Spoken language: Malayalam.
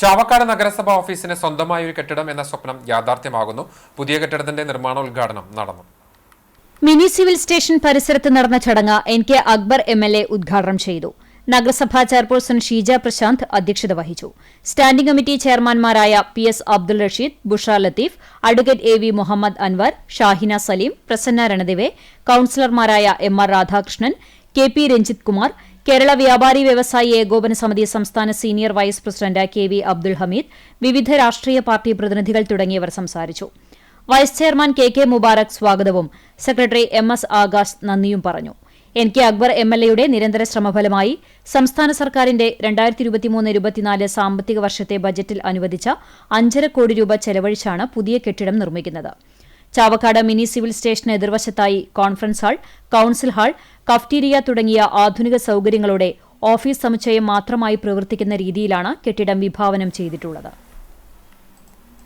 ചാവക്കാട് നഗരസഭ ഓഫീസിന് സ്വന്തമായ ഒരു കെട്ടിടം എന്ന സ്വപ്നം യാഥാർത്ഥ്യമാകുന്നു. പുതിയ കെട്ടിടത്തിന്റെ നിർമ്മാണോദ്ഘാടനം നടന്നു. മിനി സിവിൽ സ്റ്റേഷൻ പരിസരത്ത് നടന്ന ചടങ്ങ് N K Akbar M L A ഉദ്ഘാടനം ചെയ്തു. നഗരസഭാ ചെയർപേഴ്സൺ ഷീജ പ്രശാന്ത് അധ്യക്ഷത വഹിച്ചു. Standing committee ചെയർമാൻമാരായ P S Abdul Rasheed Busha Latheef advocate A V Muhammad Anwar Shahina Saleem Prasanna Ranadive കൌൺസിലർമാരായ M R Radhakrishnan K P Ranjith Kumar Kerala Vyapari Vyavasayi Ekopana Samithi സംസ്ഥാന senior vice president K V Abdul Hameed വിവിധ രാഷ്ട്രീയ പാർട്ടി പ്രതിനിധികൾ തുടങ്ങിയവർ സംസാരിച്ചു. Vice chairman K K Mubarak സ്വാഗതവും സെക്രട്ടറി എം എസ് ആകാശ് നന്ദിയും പറഞ്ഞു. N K Akbar M L എയുടെ നിരന്തര ശ്രമഫലമായി സംസ്ഥാന സർക്കാരിന്റെ രണ്ടായിരത്തി ഇരുപത്തിമൂന്ന് ഇരുപത്തിനാല് സാമ്പത്തിക വർഷത്തെ ബജറ്റിൽ അനുവദിച്ച അഞ്ചര കോടി രൂപ ചെലവഴിച്ചാണ് പുതിയ കെട്ടിടം നിർമ്മിക്കുന്നത്. ചാവക്കാട് മിനി സിവിൽ സ്റ്റേഷന് എതിർവശത്തായി conference hall council hall cafeteria തുടങ്ങിയ ആധുനിക സൌകര്യങ്ങളോടെ ഓഫീസ് സമുച്ചയം മാത്രമായി പ്രവർത്തിക്കുന്ന രീതിയിലാണ് കെട്ടിടം വിഭാവനം ചെയ്തിട്ടുള്ളത്.